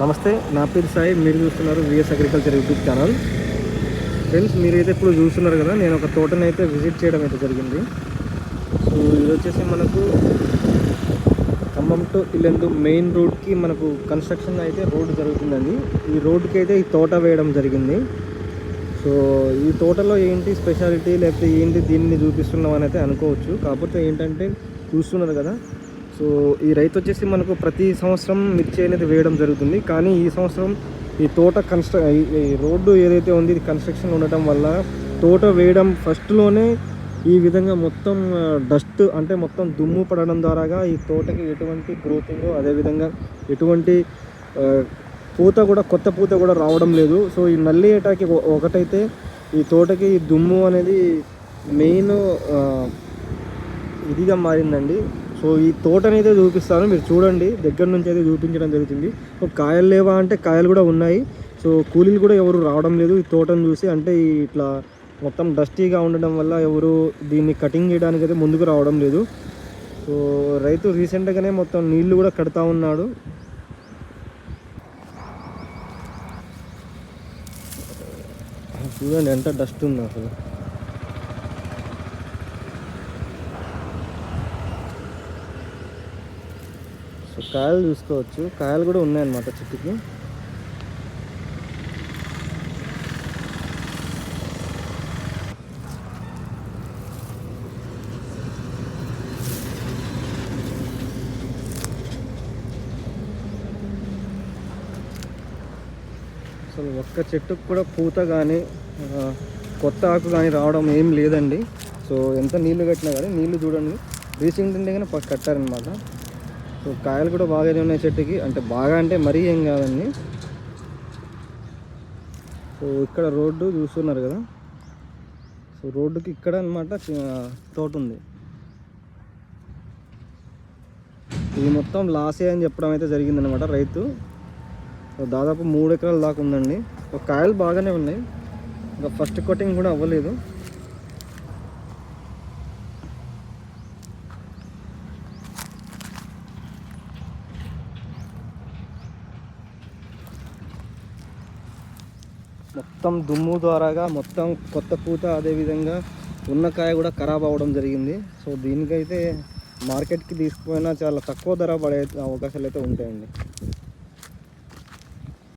నమస్తే నా పేరు సాయి మీరు చూస్తున్నారు VS agriculture YouTube channel friends మీరైతే ఇప్పుడు చూస్తున్నారు కదా నేను ఒక తోటని అయితే విజిట్ చేయడం అయితే జరిగింది. సో ఇది వచ్చేసి మనకు ఖమ్మం టు ఇల్లెందు మెయిన్ రోడ్కి మనకు కన్స్ట్రక్షన్ అయితే రోడ్ జరుగుతుందండి. ఈ రోడ్కి అయితే ఈ తోట వేయడం జరిగింది. సో ఈ తోటలో ఏంటి స్పెషాలిటీ లేకపోతే ఏంటి దీన్ని చూపిస్తున్నాం అని అయితే అనుకోవచ్చు. కాకపోతే ఏంటంటే చూస్తున్నారు కదా సో ఈ రైతు వచ్చేసి మనకు ప్రతి సంవత్సరం మిర్చి అనేది వేయడం జరుగుతుంది. కానీ ఈ సంవత్సరం ఈ తోట కన్స్ట్ర ఈ- రోడ్డు ఏదైతే ఉంది ఇది కన్స్ట్రక్షన్ ఉండటం వల్ల తోట వేయడం ఫస్ట్లోనే ఈ విధంగా మొత్తం డస్ట్ అంటే మొత్తం దుమ్ము పడడం ద్వారాగా ఈ తోటకి ఎటువంటి గ్రోతింగ్ అదేవిధంగా ఎటువంటి పూత కూడా కొత్త పూత కూడా రావడం లేదు. సో ఈ నల్లి ఏటాకి ఒకటైతే ఈ తోటకి ఈ దుమ్ము అనేది మెయిన్ ఇదిగా మారిందండి. సో ఈ తోటనైతే చూపిస్తాను మీరు చూడండి. దగ్గర నుంచి అయితే చూపించడం జరుగుతుంది. సో కాయలు లేవా అంటే కాయలు కూడా ఉన్నాయి. సో కూలీలు కూడా ఎవరు రావడం లేదు ఈ తోటను చూసి. అంటే ఇట్లా మొత్తం డస్టీగా ఉండడం వల్ల ఎవరు దీన్ని కటింగ్ చేయడానికి అయితే ముందుకు రావడం లేదు. సో రైతు రీసెంట్గానే మొత్తం నీళ్ళు కూడా కడతా ఉన్నాడు. చూడండి ఎంత డస్ట్ ఉంది అసలు. సో కాయలు చూసుకోవచ్చు. కాయలు కూడా ఉన్నాయన్నమాట చెట్టుకి. అసలు ఒక్క చెట్టుకు కూడా పూత కానీ కొత్త ఆకు కానీ రావడం ఏం లేదండి. సో ఎంత నీళ్ళు కట్టినా కానీ నీళ్ళు చూడండి. రీసెంట్ ఉంటే కానీ కట్టారనమాట సో కాయలు కూడా బాగానే ఉన్నాయి చెట్టుకి? అంటే బాగా అంటే మరీ ఏం కాదండి. సో ఇక్కడ రోడ్డు చూస్తున్నారు కదా? సో రోడ్డుకి ఇక్కడ అనమాట తోట ఉంది. ఇది మొత్తం లాసే అని చెప్పడం అయితే జరిగిందనమాట రైతు. దాదాపు మూడు ఎకరాల దాకా ఉందండి. ఒక కాయలు బాగానే ఉన్నాయి. ఇంకా ఫస్ట్ కటింగ్ కూడా అవ్వలేదు. మొత్తం దుమ్ము ద్వారాగా మొత్తం కొత్త పూత అదేవిధంగా ఉన్న కాయ కూడా ఖరాబ్ అవ్వడం జరిగింది. సో దీనికైతే మార్కెట్కి తీసుకుపోయినా చాలా తక్కువ ధర పడే అవకాశాలు అయితే ఉంటాయండి.